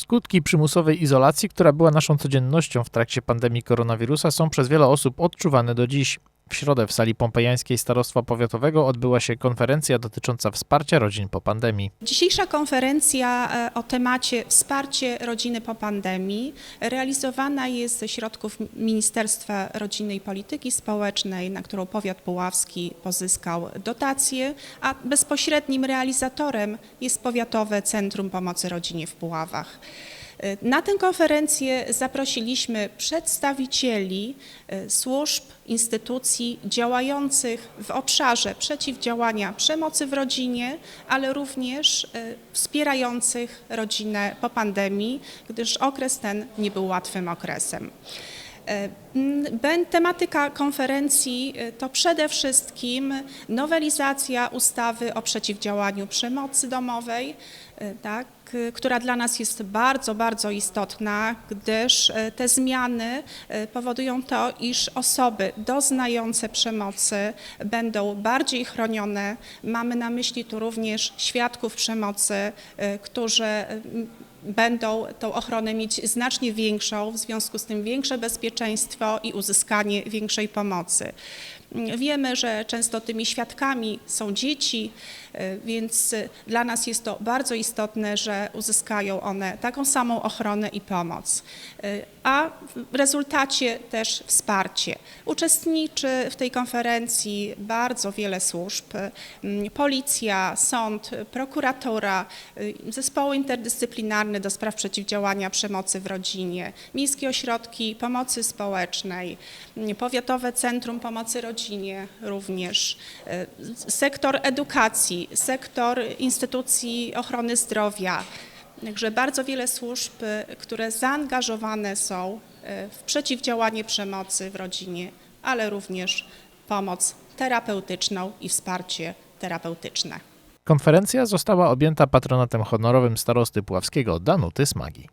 Skutki przymusowej izolacji, która była naszą codziennością w trakcie pandemii koronawirusa, są przez wiele osób odczuwane do dziś. W środę w sali pompejańskiej Starostwa Powiatowego odbyła się konferencja dotycząca wsparcia rodzin po pandemii. Dzisiejsza konferencja e, o temacie wsparcie rodziny po pandemii realizowana jest ze środków Ministerstwa Rodziny i Polityki Społecznej, na którą powiat puławski pozyskał dotacje, a bezpośrednim realizatorem jest Powiatowe Centrum Pomocy Rodzinie w Puławach. Na tę konferencję zaprosiliśmy przedstawicieli e, służb, instytucji działających w obszarze przeciwdziałania przemocy w rodzinie, ale również e, wspierających rodzinę po pandemii, gdyż okres ten nie był łatwym okresem. E, Tematyka konferencji e, to przede wszystkim nowelizacja ustawy o przeciwdziałaniu przemocy domowej, e, tak, która dla nas jest bardzo, bardzo istotna, gdyż te zmiany powodują to, iż osoby doznające przemocy będą bardziej chronione. Mamy na myśli tu również świadków przemocy, którzy będą tą ochronę mieć znacznie większą, w związku z tym większe bezpieczeństwo i uzyskanie większej pomocy. Wiemy, że często tymi świadkami są dzieci, e, więc e, dla nas jest to bardzo istotne, że uzyskają one taką samą ochronę i pomoc. E, A w rezultacie też wsparcie. Uczestniczy w tej konferencji bardzo wiele służb: m, policja, sąd, prokuratura, zespoły interdyscyplinarne do spraw przeciwdziałania przemocy w rodzinie, miejskie ośrodki pomocy społecznej, powiatowe centrum pomocy rodzinie również, y, sektor edukacji, sektor instytucji ochrony zdrowia. Także bardzo wiele służb, y, które zaangażowane są y, w przeciwdziałanie przemocy w rodzinie, ale również pomoc terapeutyczną i wsparcie terapeutyczne. Konferencja została objęta patronatem honorowym starosty puławskiego Danuty Smagi.